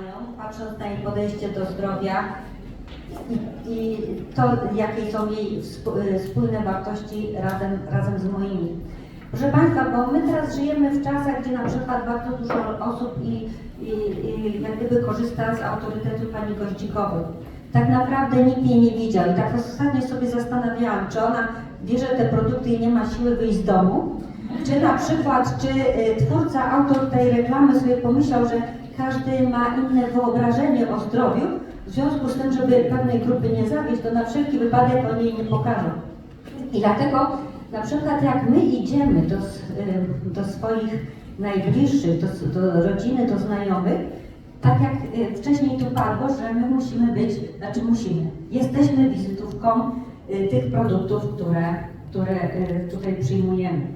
mają, patrząc na jej podejście do zdrowia i, i to, jakie są jej y, wspólne wartości razem, razem z moimi. Proszę Państwa, bo my teraz żyjemy w czasach, gdzie na przykład bardzo dużo osób i, i, i jak gdyby korzysta z autorytetu pani Goździkowej. Tak naprawdę nikt jej nie widział i tak ostatnio sobie zastanawiałam, czy ona bierze te produkty i nie ma siły wyjść z domu, czy na przykład, czy y, twórca, autor tej reklamy sobie pomyślał, że każdy ma inne wyobrażenie o zdrowiu, w związku z tym, żeby pewnej grupy nie zawieść, to na wszelki wypadek o niej nie pokażą. I dlatego na przykład jak my idziemy do, y, do swoich najbliższych, do, do rodziny, do znajomych, tak jak y, wcześniej tu padło, że my musimy być, znaczy musimy, jesteśmy wizytówką y, tych produktów, które, które tutaj przyjmujemy.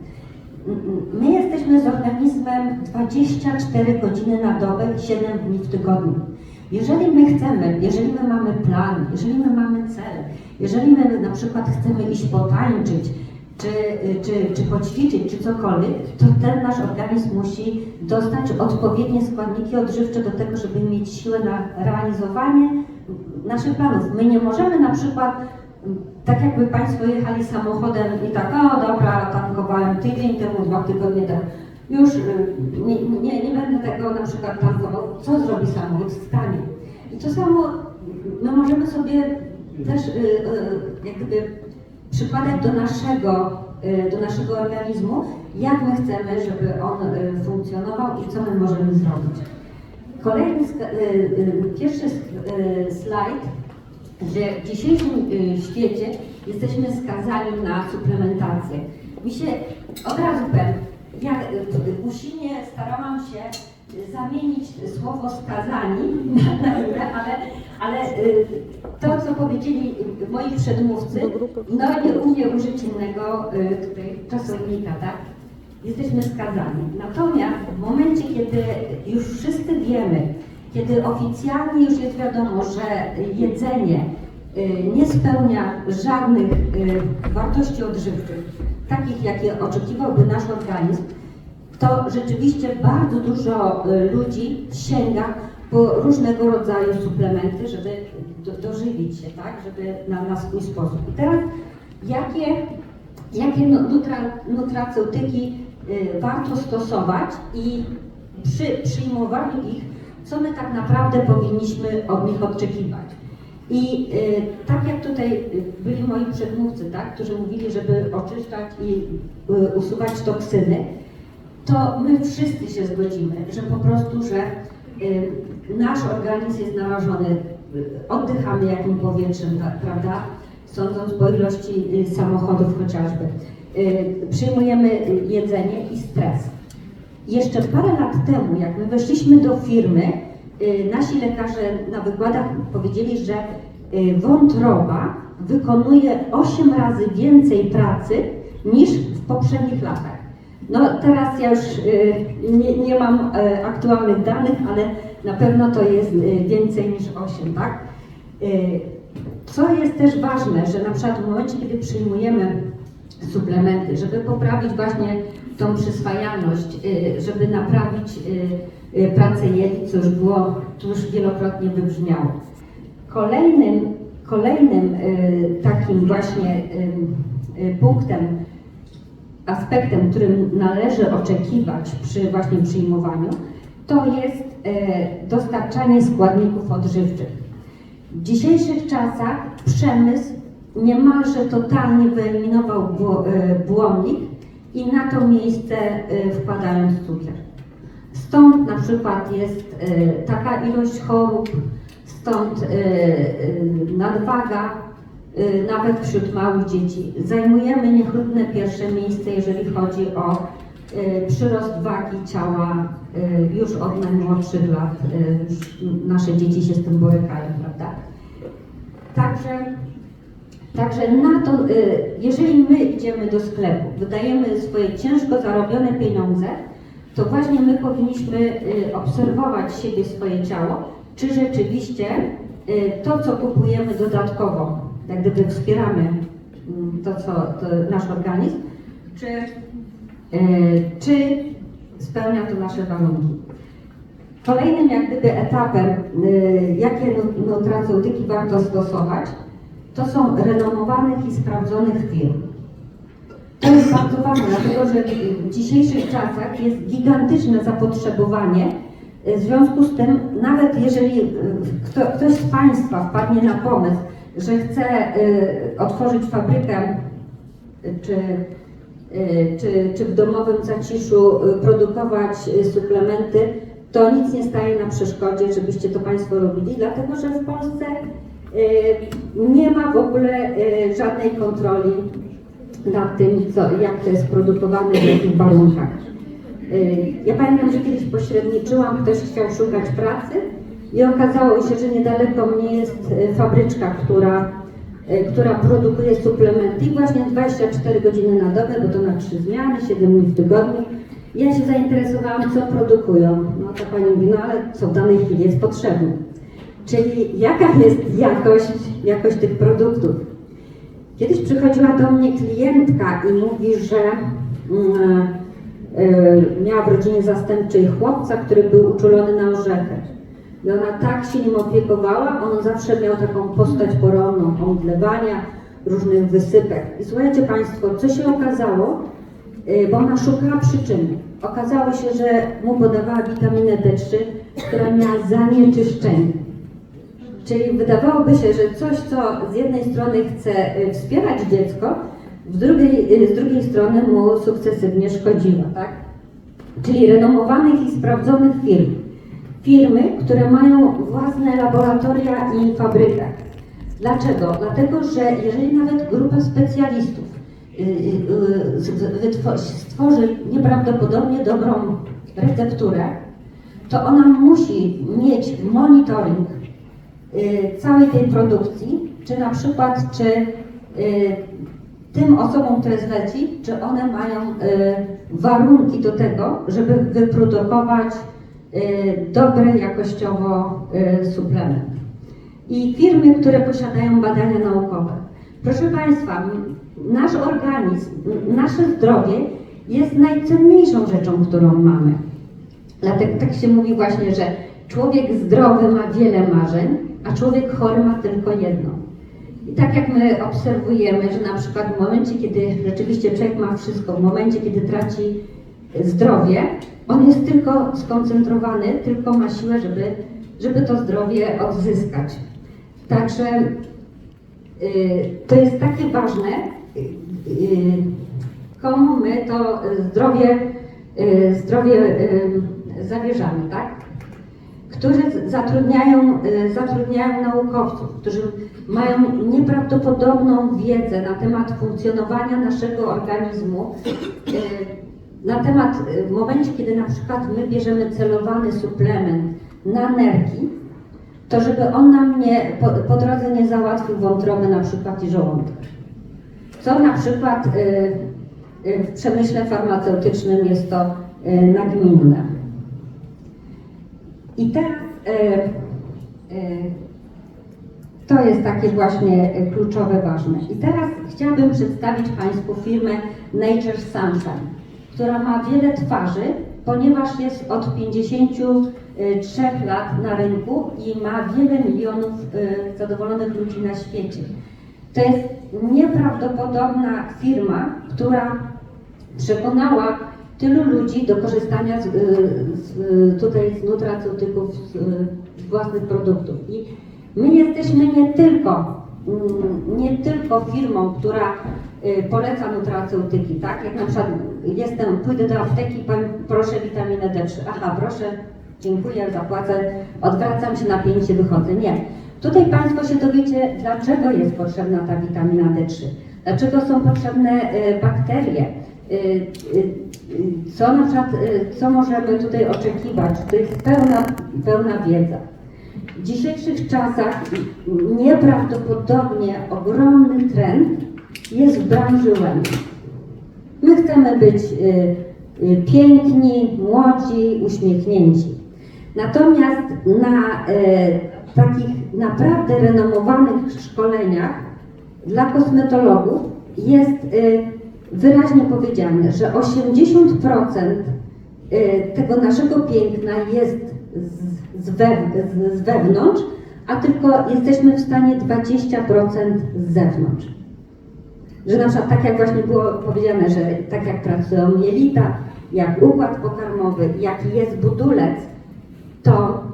My jesteśmy z organizmem 24 godziny na dobę, 7 dni w tygodniu. Jeżeli my chcemy, jeżeli my mamy plan, jeżeli my mamy cel, jeżeli my na przykład chcemy iść potańczyć, czy, czy, czy poćwiczyć, czy cokolwiek, to ten nasz organizm musi dostać odpowiednie składniki odżywcze do tego, żeby mieć siłę na realizowanie naszych planów. My nie możemy na przykład tak jakby Państwo jechali samochodem i tak, o dobra, tankowałem tydzień temu, dwa tygodnie temu. Już y, nie, nie, nie będę tego na przykład tankował. Co zrobi samochód? Stanie. I to samo my możemy sobie też y, y, przykładać do naszego, y, do naszego organizmu, jak my chcemy, żeby on y, funkcjonował i co my możemy zrobić. Kolejny, y, y, pierwszy y, slajd że w dzisiejszym y, świecie jesteśmy skazani na suplementację. Mi się od razu powiem, ja y, usilnie starałam się y, zamienić słowo skazani na, inne, ale, ale y, to, co powiedzieli y, moi przedmówcy, no nie umiem użyć innego y, tutaj czasownika, tak? Jesteśmy skazani. Natomiast w momencie, kiedy już wszyscy wiemy, kiedy oficjalnie już jest wiadomo, że jedzenie y, nie spełnia żadnych y, wartości odżywczych, takich jakie oczekiwałby nasz organizm, to rzeczywiście bardzo dużo y, ludzi sięga po różnego rodzaju suplementy, żeby do, dożywić się, tak, żeby na, na swój sposób. I teraz jakie, jakie nu- nutra, nutraceutyki warto stosować i przy przyjmowaniu ich, co my tak naprawdę powinniśmy od nich oczekiwać. I y, tak jak tutaj y, byli moi przedmówcy, tak, którzy mówili, żeby oczyszczać i y, usuwać toksyny, to my wszyscy się zgodzimy, że po prostu, że nasz organizm jest narażony, oddychamy jakim powietrzem, pra- prawda? Sądząc po ilości samochodów chociażby. Przyjmujemy jedzenie i stres. Jeszcze parę lat temu, jak my weszliśmy do firmy, y, nasi lekarze na wykładach powiedzieli, że y, wątroba wykonuje 8 razy więcej pracy niż w poprzednich latach. No teraz ja już y, nie, nie mam aktualnych danych, ale na pewno to jest więcej niż 8, tak? Co jest też ważne, że na przykład w momencie, kiedy przyjmujemy suplementy, żeby poprawić właśnie tą przyswajalność, y, żeby naprawić y, y, pracę jelit, co już było, tu już wielokrotnie wybrzmiało. Kolejnym, kolejnym takim właśnie punktem, aspektem, którym należy oczekiwać przy właśnie przyjmowaniu, to jest dostarczanie składników odżywczych. W dzisiejszych czasach przemysł niemalże totalnie wyeliminował bło- błonnik i na to miejsce e, wkładając cukier. Stąd na przykład jest e, taka ilość chorób, stąd e, nadwaga, nawet wśród małych dzieci. Zajmujemy niechlubne pierwsze miejsce, jeżeli chodzi o przyrost wagi ciała już od najmłodszych lat. Już nasze dzieci się z tym borykają, prawda? Także Także na to, y, jeżeli my idziemy do sklepu, wydajemy swoje ciężko zarobione pieniądze, to właśnie my powinniśmy y, obserwować siebie, swoje ciało, czy rzeczywiście y, to, co kupujemy dodatkowo, jak gdyby wspieramy mm, to, co to nasz organizm, czy, czy spełnia to nasze warunki. Kolejnym jak gdyby etapem, jakie nu- nutraceutyki warto stosować, to są renomowanych i sprawdzonych firm. To jest bardzo ważne, dlatego że w dzisiejszych czasach jest gigantyczne zapotrzebowanie. y, W związku z tym, nawet jeżeli kto, ktoś z Państwa wpadnie na pomysł, że chce y, otworzyć fabrykę czy, czy, czy w domowym zaciszu produkować suplementy, to nic nie staje na przeszkodzie, żebyście to Państwo robili, dlatego że w Polsce nie ma w ogóle y, żadnej kontroli nad tym, co, jak to jest produkowane, w jakich warunkach. Y, Ja pamiętam, że kiedyś pośredniczyłam, ktoś chciał szukać pracy i okazało się, że niedaleko mnie jest y, fabryczka, która, y, która produkuje suplementy i właśnie 24 godziny na dobę, bo to na trzy zmiany, 7 dni w tygodniu. Ja się zainteresowałam, co produkują. No to pani mówi, no ale co w danej chwili jest potrzebne. Czyli jaka jest jakość, jakość tych produktów. Kiedyś przychodziła do mnie klientka i mówi, że mm, e, miała w rodzinie zastępczej chłopca, który był uczulony na orzechy. I ona tak się nim opiekowała, on zawsze miał taką postać poronną, omdlewania, różnych wysypek. I słuchajcie Państwo, co się okazało, E, bo ona szukała przyczyny. Okazało się, że mu podawała witaminę D3, która miała zanieczyszczenie. Czyli wydawałoby się, że coś, co z jednej strony chce y, wspierać dziecko, drugiej, y, z drugiej strony mu sukcesywnie szkodziło, tak? Czyli renomowanych i sprawdzonych firm. Firmy, które mają własne laboratoria i fabrykę. Dlaczego? Dlatego, że jeżeli nawet grupa specjalistów y, stworzy nieprawdopodobnie dobrą recepturę, to ona musi mieć monitoring całej tej produkcji, czy na przykład, czy y, tym osobom, które zleci, czy one mają y, warunki do tego, żeby wyprodukować y, dobry jakościowo y, suplement. I firmy, które posiadają badania naukowe. Proszę Państwa, nasz organizm, nasze zdrowie jest najcenniejszą rzeczą, którą mamy. Dlatego tak się mówi właśnie, że człowiek zdrowy ma wiele marzeń, a człowiek chory ma tylko jedno. I tak jak my obserwujemy, że na przykład w momencie, kiedy rzeczywiście człowiek ma wszystko, w momencie, kiedy traci zdrowie, on jest tylko skoncentrowany, tylko ma siłę, żeby, żeby to zdrowie odzyskać. Także y, to jest takie ważne, y, y, komu my to zdrowie, y, zdrowie y, zawierzamy, tak? Którzy z- zatrudniają, y, zatrudniają naukowców, którzy mają nieprawdopodobną wiedzę na temat funkcjonowania naszego organizmu, y, na temat, y, w momencie, kiedy na przykład my bierzemy celowany suplement na nerki, to żeby on nam nie, po, po drodze nie załatwił wątroby na przykład i żołądka. Co na przykład w przemyśle farmaceutycznym jest to nagminne. I teraz y, y, to jest takie właśnie y, kluczowe, ważne. I teraz chciałabym przedstawić Państwu firmę Nature Sunshine, która ma wiele twarzy, ponieważ jest od 53 lat na rynku i ma wiele milionów zadowolonych ludzi na świecie. To jest nieprawdopodobna firma, która przekonała tylu ludzi do korzystania z, y, z, tutaj z nutraceutyków, z, z własnych produktów. I my jesteśmy nie tylko, mm, nie tylko firmą, która y, poleca nutraceutyki, tak? Jak na przykład jestem, pójdę do apteki, pan, proszę witaminę D3. Aha, proszę, dziękuję, zapłacę, odwracam się napięcie, wychodzę. Nie. Tutaj Państwo się dowiecie, dlaczego jest potrzebna ta witamina D3. Dlaczego są potrzebne y, bakterie, y, y, y, co na przykład, y, co możemy tutaj oczekiwać. To jest pełna, pełna wiedza. W dzisiejszych czasach nieprawdopodobnie ogromny trend jest w branży wellness. My chcemy być y, y, piękni, młodzi, uśmiechnięci. Natomiast na y, takich naprawdę renomowanych szkoleniach dla kosmetologów jest y, wyraźnie powiedziane, że 80% y, tego naszego piękna jest z, z, we, z, z wewnątrz, a tylko jesteśmy w stanie 20% z zewnątrz. Że na przykład tak jak właśnie było powiedziane, że tak jak pracują jelita, jak układ pokarmowy, jaki jest budulec, to,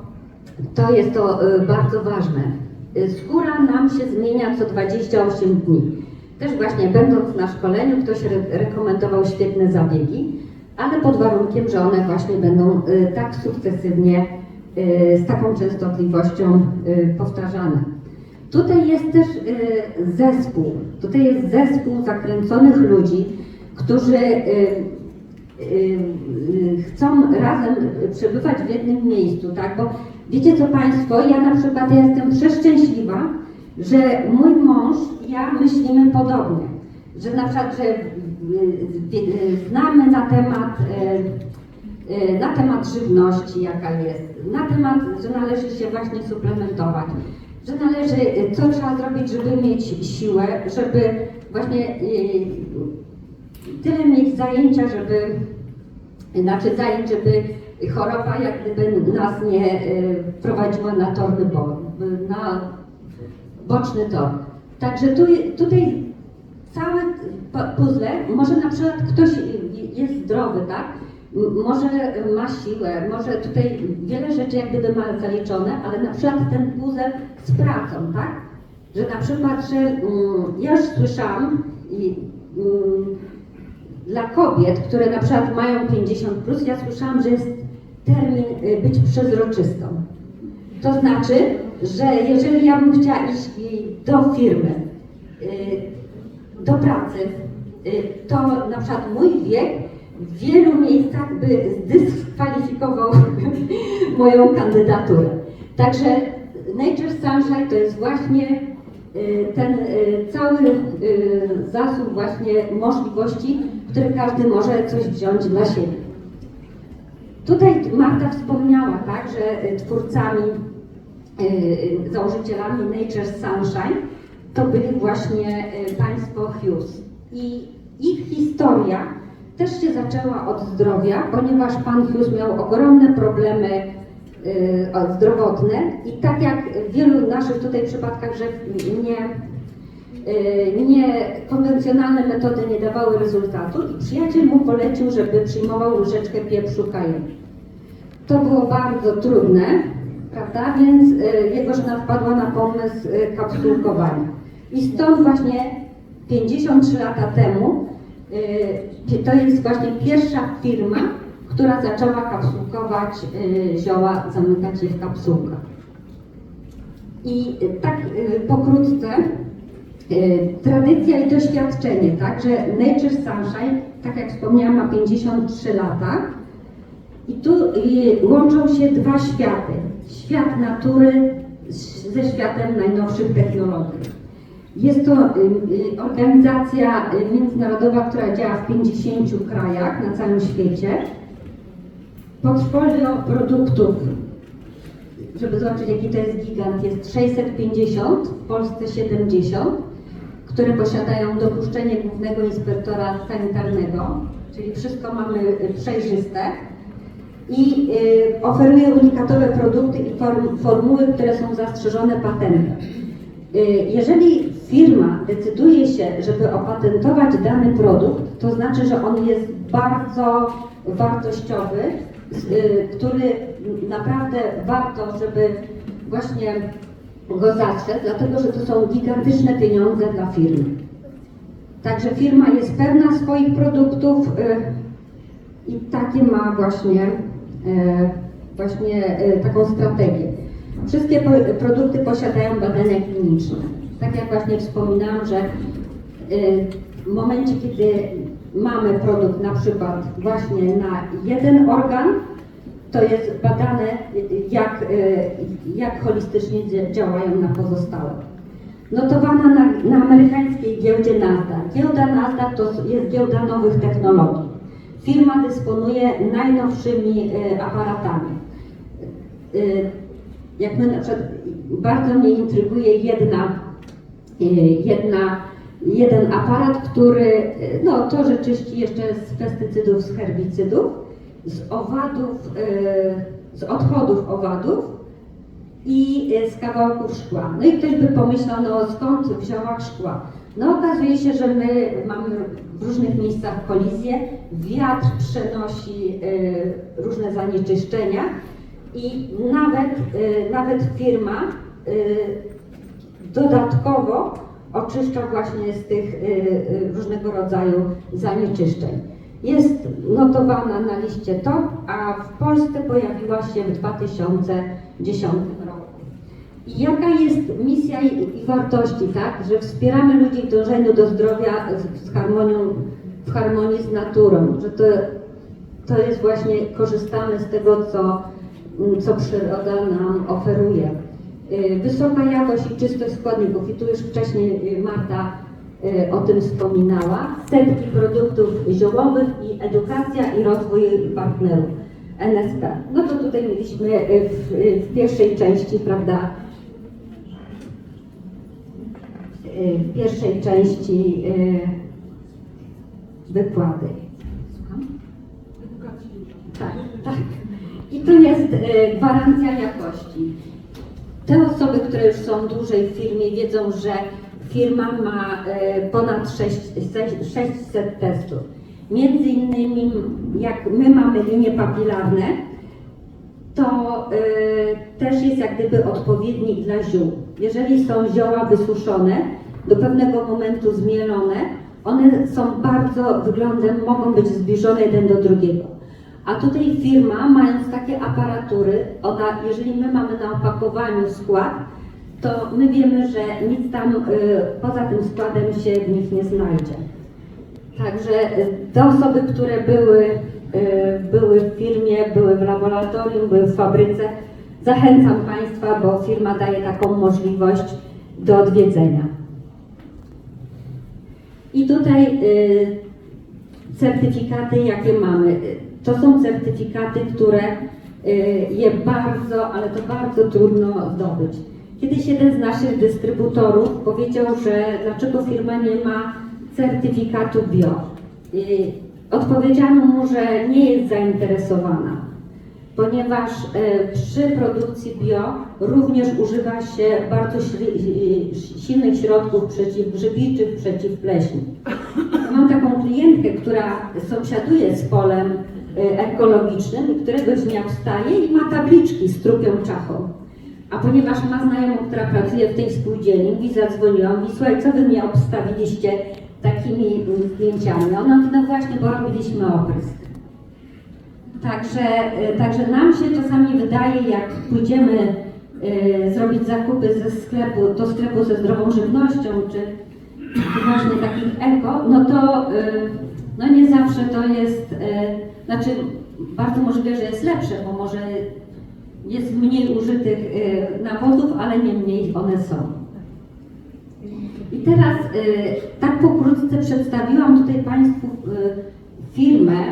to jest to y, bardzo ważne. Y, Skóra nam się zmienia co 28 dni. Też właśnie będąc na szkoleniu ktoś re rekomendował świetne zabiegi, ale pod warunkiem, że one właśnie będą y, tak sukcesywnie, y, z taką częstotliwością y, powtarzane. Tutaj jest też zespół, tutaj jest zespół zakręconych ludzi, którzy chcą razem przebywać w jednym miejscu, tak? Bo wiecie co Państwo, ja na przykład ja jestem przeszczęśliwa, że mój mąż i ja myślimy podobnie. Że na przykład, że y, y, znamy na temat, y, na temat żywności, jaka jest, na temat, że należy się właśnie suplementować, że należy, co trzeba zrobić, żeby mieć siłę, żeby właśnie tyle mieć zajęcia, żeby, znaczy zajęć, żeby choroba jak gdyby nas nie prowadziła na torny bo, na boczny tor. Także tu, tutaj całe pu- puzzle, może na przykład ktoś jest zdrowy, tak? Może ma siłę, może tutaj wiele rzeczy jak gdyby ma zaliczone, ale na przykład ten puzzle z pracą, tak? Że na przykład, że mm, ja już słyszałam i mm, dla kobiet, które na przykład mają 50 plus, ja słyszałam, że jest termin y, być przezroczystą. To znaczy, że jeżeli ja bym chciała iść do firmy, y, do pracy, y, to na przykład mój wiek w wielu miejscach by zdyskwalifikował moją kandydaturę. Także Nature Sunshine to jest właśnie y, ten cały zasób właśnie możliwości, który każdy może coś wziąć dla siebie. Tutaj Marta wspomniała, tak, że twórcami, założycielami Nature Sunshine to byli właśnie y, państwo Hughes. I ich historia też się zaczęła od zdrowia, ponieważ pan Hughes miał ogromne problemy y, zdrowotne i tak jak w wielu naszych tutaj przypadkach, że nie, y, nie konwencjonalne metody nie dawały rezultatu i przyjaciel mu polecił, żeby przyjmował łyżeczkę pieprzu kajen. To było bardzo trudne, prawda? Więc y, jego żona wpadła na pomysł y, kapsułkowania. I stąd właśnie 53 lata temu y, to jest właśnie pierwsza firma, która zaczęła kapsułkować zioła, zamykać je w kapsułkach. I tak pokrótce tradycja i doświadczenie, tak, że Nature Sunshine, tak jak wspomniałam, ma 53 lata. I tu łączą się dwa światy. Świat natury ze światem najnowszych technologii. Jest to y, y, organizacja y, międzynarodowa, która działa w 50 krajach na całym świecie. Portfolio produktów, żeby zobaczyć jaki to jest gigant, jest 650, w Polsce 70, które posiadają dopuszczenie głównego inspektora sanitarnego, czyli wszystko mamy przejrzyste i y, oferuje unikatowe produkty i form, formuły, które są zastrzeżone patentem. Y, Jeżeli firma decyduje się, żeby opatentować dany produkt, to znaczy, że on jest bardzo wartościowy, y, który naprawdę warto, żeby właśnie go zastrzec, dlatego że to są gigantyczne pieniądze dla firmy. Także firma jest pewna swoich produktów i takie ma właśnie, właśnie e, taką strategię. Wszystkie produkty posiadają badania kliniczne. Tak jak właśnie wspominałam, że e, w momencie, kiedy mamy produkt na przykład właśnie na jeden organ, to jest badane, e, jak, e, jak holistycznie dzia- działają na pozostałe. Notowana na, na amerykańskiej giełdzie Nasdaq. Giełda Nasdaq to jest giełda nowych technologii. Firma dysponuje najnowszymi e, aparatami. E, jak my na przykład, bardzo mnie intryguje jedna, e, jedna, jeden aparat, który, no to że czyści jeszcze z pestycydów, z herbicydów, z owadów, z odchodów owadów i z kawałków szkła. No i ktoś by pomyślał, no skąd wzięła szkła? No okazuje się, że my mamy w różnych miejscach kolizje, wiatr przenosi e, różne zanieczyszczenia i nawet, e, nawet firma e, dodatkowo oczyszcza właśnie z tych y, y, różnego rodzaju zanieczyszczeń. Jest notowana na liście top, a w Polsce pojawiła się w 2010 roku. Jaka jest misja i, i wartości, tak? Że wspieramy ludzi w dążeniu do zdrowia z, z harmonią, w harmonii z naturą, że to, to jest właśnie, korzystamy z tego, co, mm, co przyroda nam oferuje. Y, Wysoka jakość i czystość składników. I tu już wcześniej y, Marta y, o tym wspominała. Setki produktów ziołowych i edukacja i rozwój partnerów NSP. No to tutaj mieliśmy w, w pierwszej części, prawda, y, w pierwszej części y, wykłady. Tak, tak. I tu jest y, gwarancja jakości. Te osoby, które już są dłużej w firmie, wiedzą, że firma ma ponad 6, 600 testów. Między innymi, jak my mamy linie papilarne, to też jest jak gdyby odpowiednik dla ziół. Jeżeli są zioła wysuszone, do pewnego momentu zmielone, one są bardzo wyglądem, mogą być zbliżone jeden do drugiego. A tutaj firma, mając takie aparatury, ona, jeżeli my mamy na opakowaniu skład, to my wiemy, że nic tam y, poza tym składem się w nich nie znajdzie. Także y, te osoby, które były, y, były w firmie, były w laboratorium, były w fabryce, zachęcam Państwa, bo firma daje taką możliwość do odwiedzenia. I tutaj y, certyfikaty, jakie mamy. To są certyfikaty, które y, je bardzo, ale to bardzo trudno zdobyć. Kiedyś jeden z naszych dystrybutorów powiedział, że dlaczego firma nie ma certyfikatu bio. Y, Odpowiedziano mu, że nie jest zainteresowana, ponieważ y, przy produkcji bio również używa się bardzo silnych środków przeciwgrzybiczych, przeciwpleśni. Mam taką klientkę, która sąsiaduje z polem y, ekologicznym i któregoś dnia wstaje i ma tabliczki z trupią czachą. A ponieważ ma znajomą, która pracuje w tej spółdzielni, mówi, zadzwoniłam, mówi, słuchaj, co wy mnie obstawiliście takimi mm, zdjęciami? Ona mówi, no właśnie, bo robiliśmy oprysk. Także, y, także nam się czasami wydaje, jak pójdziemy y, zrobić zakupy ze sklepu, do sklepu ze zdrową żywnością, czy właśnie takich eko, no to y, no nie zawsze to jest, y, znaczy bardzo możliwe, że jest lepsze, bo może jest mniej użytych y, nawozów, ale nie mniej one są. I teraz y, tak pokrótce przedstawiłam tutaj Państwu y, firmę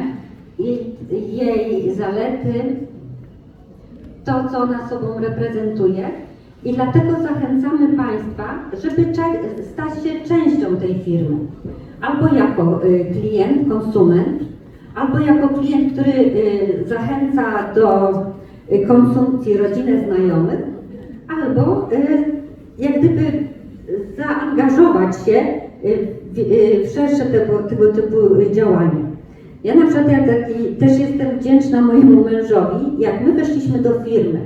i jej zalety, to co ona sobą reprezentuje. I dlatego zachęcamy Państwa, żeby stać się częścią tej firmy. Albo jako y, klient, konsument, albo jako klient, który y, zachęca do y, konsumpcji rodzinę znajomych, albo jak gdyby zaangażować się w szersze tego, tego typu działania. Ja na przykład jak taki, też jestem wdzięczna mojemu mężowi, jak my weszliśmy do firmy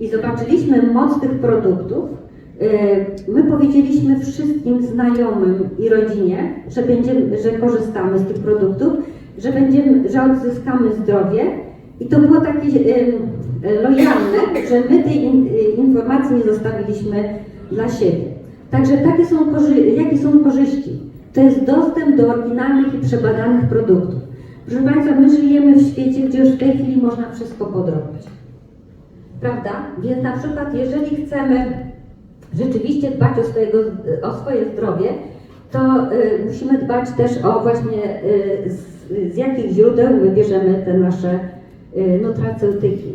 i zobaczyliśmy moc tych produktów, y, my powiedzieliśmy wszystkim znajomym i rodzinie, że, będziemy, że korzystamy z tych produktów, że, będziemy, że odzyskamy zdrowie i to było takie lojalne, że my tej y, informacji nie zostawiliśmy dla siebie. Także takie są jakie są korzyści? To jest dostęp do oryginalnych i przebadanych produktów. Proszę Państwa, my żyjemy w świecie, gdzie już w tej chwili można wszystko podrobić. Prawda? Więc na przykład, jeżeli chcemy rzeczywiście dbać o, swojego, o swoje zdrowie, to y, musimy dbać też o właśnie y, z, z jakich źródeł wybierzemy te nasze y, nutraceutyki.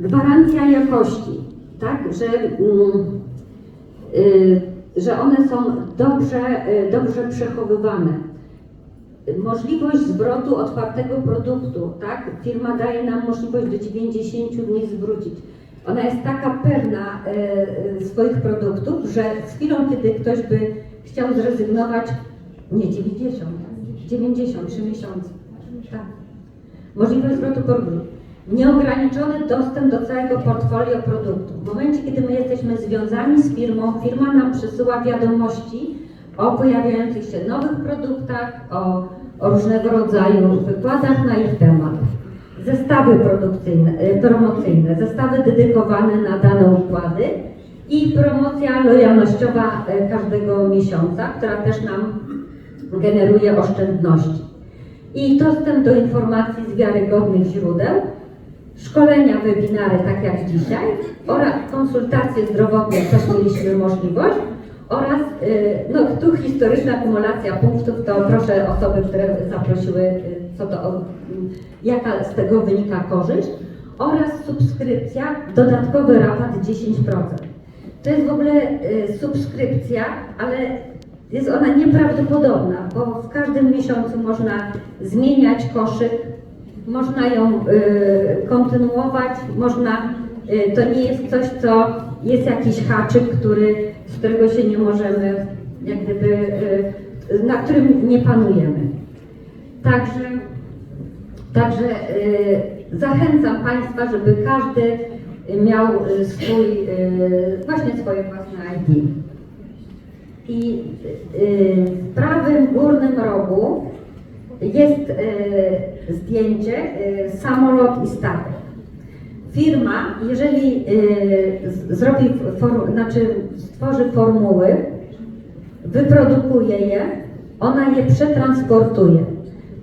Gwarancja jakości, tak, że, mm, y, że one są dobrze, y, dobrze przechowywane. Możliwość zwrotu otwartego produktu, tak? Firma daje nam możliwość do 90 dni zwrócić. Ona jest taka pewna e, e, swoich produktów, że z chwilą, kiedy ktoś by chciał zrezygnować, nie 90, 93 miesiące. Tak. Możliwość zwrotu produktu. Nieograniczony dostęp do całego portfolio produktów. W momencie, kiedy my jesteśmy związani z firmą, firma nam przesyła wiadomości o pojawiających się nowych produktach, o, o różnego rodzaju wykładach na ich temat. Zestawy produkcyjne, e, promocyjne, zestawy dedykowane na dane układy i promocja lojalnościowa e, każdego miesiąca, która też nam generuje oszczędności. I dostęp do informacji z wiarygodnych źródeł, szkolenia, webinary, tak jak dzisiaj, oraz konsultacje zdrowotne, też mieliśmy możliwość, oraz y, no, tu historyczna kumulacja punktów, to proszę osoby, które zaprosiły, y, co to, jaka z tego wynika korzyść, oraz subskrypcja, dodatkowy rabat 10%. To jest w ogóle y, subskrypcja, ale jest ona nieprawdopodobna, bo w każdym miesiącu można zmieniać koszyk, można ją kontynuować, można, to nie jest coś, co jest jakiś haczyk, który, z którego się nie możemy, jak gdyby, y, na którym nie panujemy. Także, także y, zachęcam Państwa, żeby każdy miał y, swój, właśnie swoje własne ID. I w prawym górnym rogu jest zdjęcie, samolot i statek. Firma, jeżeli y, zrobi, for, znaczy stworzy formuły, wyprodukuje je, ona je przetransportuje.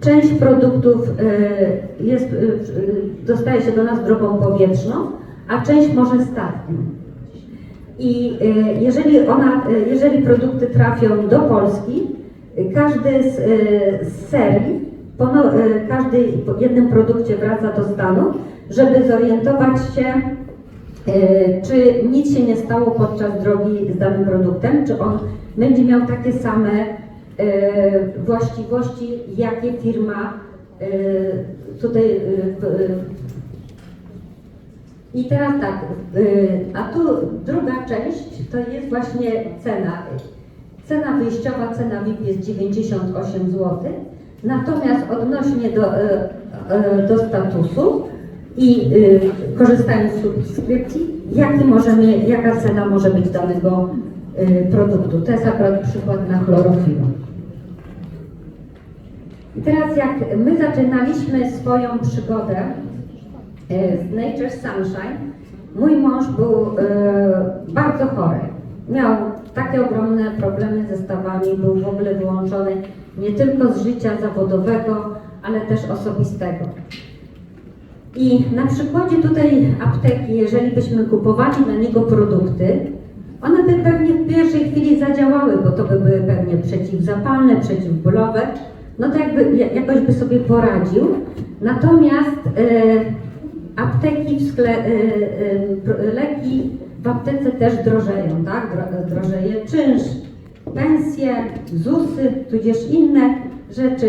Część produktów y, jest, y, dostaje się do nas drogą powietrzną, a część może statkiem. I jeżeli, ona, jeżeli produkty trafią do Polski, każdy z, z serii, y, każdy po jednym produkcie wraca do stanu, żeby zorientować się, y, czy nic się nie stało podczas drogi z danym produktem, czy on będzie miał takie same y, właściwości, jakie firma y, tutaj i teraz tak, a tu druga część to jest właśnie cena. Cena wyjściowa, cena VIP jest 98 zł, natomiast odnośnie do, do statusu i y, korzystając z subskrypcji, jaki możemy, jaka cena może być danego y, produktu. To jest akurat przykład na chlorofilę. I teraz jak my zaczynaliśmy swoją przygodę e, z Nature Sunshine, mój mąż był e, bardzo chory. Miał takie ogromne problemy ze stawami, był w ogóle wyłączony nie tylko z życia zawodowego, ale też osobistego. I na przykładzie tutaj apteki, jeżeli byśmy kupowali dla niego produkty, one by pewnie w pierwszej chwili zadziałały, bo to by były pewnie przeciwzapalne, przeciwbólowe. No to jakby ja- jakoś by sobie poradził. Natomiast e, apteki, w skle, e, e, leki w aptece też drożeją, tak? Dro, drożeje czynsz, pensje, ZUSy, tudzież inne rzeczy.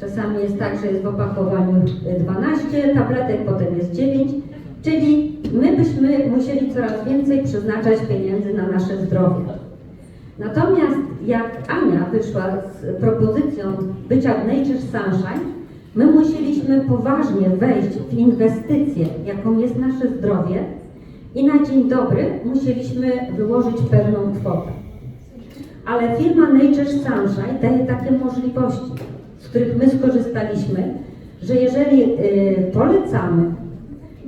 Czasami jest tak, że jest w opakowaniu e, 12 tabletek, potem jest 9. Czyli my byśmy musieli coraz więcej przeznaczać pieniędzy na nasze zdrowie. Natomiast jak Ania wyszła z propozycją bycia w Nature Sunshine, my musieliśmy poważnie wejść w inwestycję, jaką jest nasze zdrowie i na dzień dobry musieliśmy wyłożyć pewną kwotę. Ale firma Nature Sunshine daje takie możliwości, których my skorzystaliśmy, że jeżeli y, polecamy,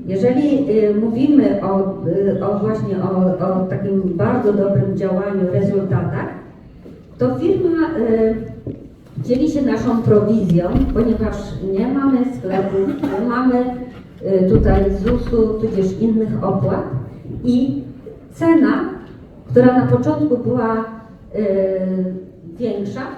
jeżeli y, mówimy o, y, o właśnie o, o takim bardzo dobrym działaniu, rezultatach, to firma dzieli się naszą prowizją, ponieważ nie mamy sklepów, nie mamy tutaj ZUS-u, tudzież innych opłat i cena, która na początku była większa,